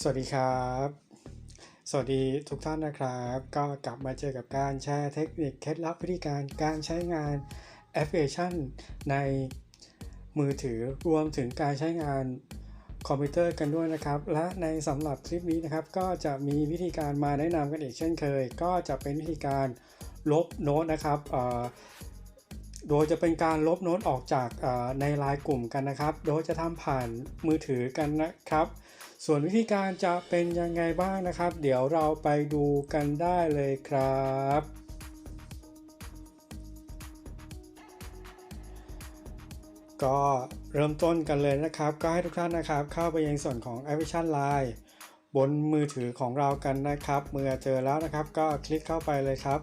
สวัสดีครับ สวัสดีทุกท่านนะครับ ก็กลับมาเจอกับการแชร์เทคนิคเคล็ดลับวิธีการการใช้งานแอปพลิเคชัน ในมือถือรวมถึงการใช้งานคอมพิวเตอร์กันด้วยนะครับ และในสำหรับคลิปนี้นะครับ ก็จะมีวิธีการมาแนะนำกันอีกเช่นเคย ก็จะเป็นวิธีการลบโน้ตนะครับเอ่อ โดยจะเป็นการลบโน้ตออกจากในไลน์กลุ่มกันนะครับ โดยจะทำผ่านมือถือกันนะครับ ส่วนวิธีการจะเป็นยังไงบ้างนะครับ เดี๋ยวเราไปดูกันได้เลยครับก็เริ่มต้นกันเลยนะครับ ก็ให้ทุกท่านนะครับเข้าไปยังส่วนของแอปพลิเคชัน Line บนมือถือของเรากันนะครับ เมื่อเจอแล้วนะครับ ก็คลิกเข้าไปเลยครับ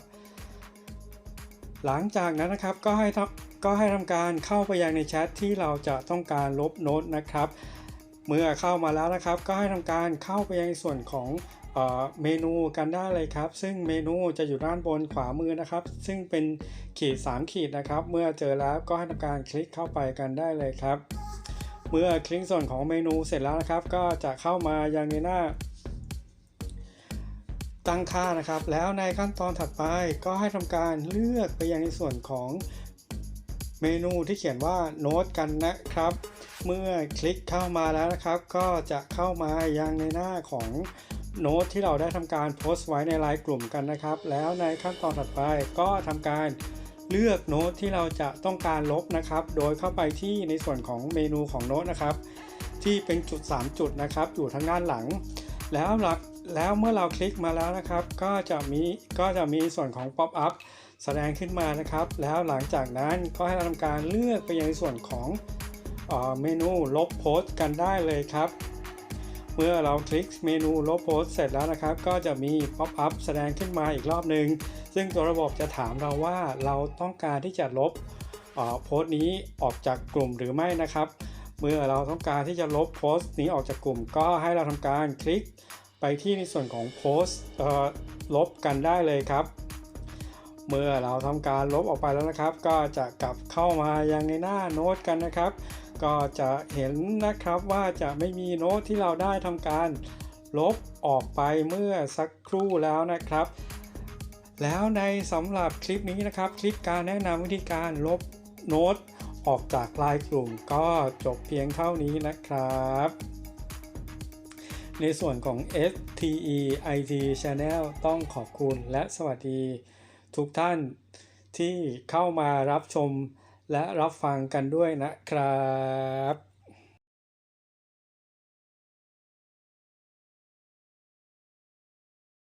หลังจากนั้นนะครับก็ให้ทำก็ให้ทำการเข้าไปยังในแชทที่เราจะต้องการลบโน้ตนะครับ เมื่อเข้ามาแล้วนะครับ ก็ให้ทำการเข้าไปยังส่วนของเออเมนูกันได้เลยครับ ซึ่งเมนูจะอยู่ด้านบนขวามือนะครับ ซึ่งเป็นขีด 3 ขีดนะครับ เมื่อเจอแล้วก็ให้ทำการคลิกเข้าไปกันได้เลยครับ เมื่อคลิกส่วนของเมนูเสร็จแล้วนะครับ ก็จะเข้ามายังในหน้า ตั้งค่านะครับ แล้วในขั้นตอนถัดไปก็ให้ทำการเลือกไปยังในส่วนของเมนูที่เขียนว่าโน้ตกันนะครับ เมื่อคลิกเข้ามาแล้วนะครับ ก็จะเข้ามายังในหน้าของโน้ตที่เราได้ทำการโพสต์ไว้ในไลน์กลุ่มกันนะครับ แล้วในขั้นตอนถัดไปก็ทำการเลือกโน้ตที่เราจะต้องการลบนะครับ โดยเข้าไปที่ในส่วนของเมนูของโน้ตนะครับ ที่เป็นจุด 3 จุดนะครับ อยู่ทางด้านหลัง แล้วหลัก แล้วเมื่อเราคลิกมาแล้วนะครับ ก็จะมีก็จะมีส่วนของ Pop up แสดงขึ้นมานะครับ แล้วหลังจากนั้นก็ให้เราทำการเลือกไปยังส่วนของเออเมนูลบโพสต์กันได้เลยครับ เมื่อเราคลิกเมนูลบโพสต์เสร็จแล้วนะครับ ก็จะมี Pop up แสดงขึ้นมาอีกรอบหนึ่งซึ่งตัวระบบจะถามเราว่าเราต้องการที่จะลบโพสต์นี้ออกจากกลุ่มหรือไม่นะครับ เมื่อเราต้องการที่จะลบโพสต์นี้ออกจากกลุ่ม ก็ให้เราทำการคลิก ไปที่ในส่วนของโพสต์ลบกันได้เลยครับ เมื่อเราทำการลบออกไปแล้วนะครับ ก็จะกลับเข้ามายังในหน้าโน้ตกันนะครับ ก็จะเห็นนะครับว่าจะไม่มีโน้ตที่เราได้ทำการลบออกไปเมื่อสักครู่แล้วนะครับ แล้วในสำหรับคลิปนี้นะครับ คลิปการแนะนำวิธีการลบโน้ตออกจากลน์กลุ่มก็จบเพียงเท่านี้นะครับ ในส่วนของ STE IT Channel ต้องขอบคุณและสวัสดีทุกท่านที่เข้ามารับชมและรับฟังกันด้วยนะครับ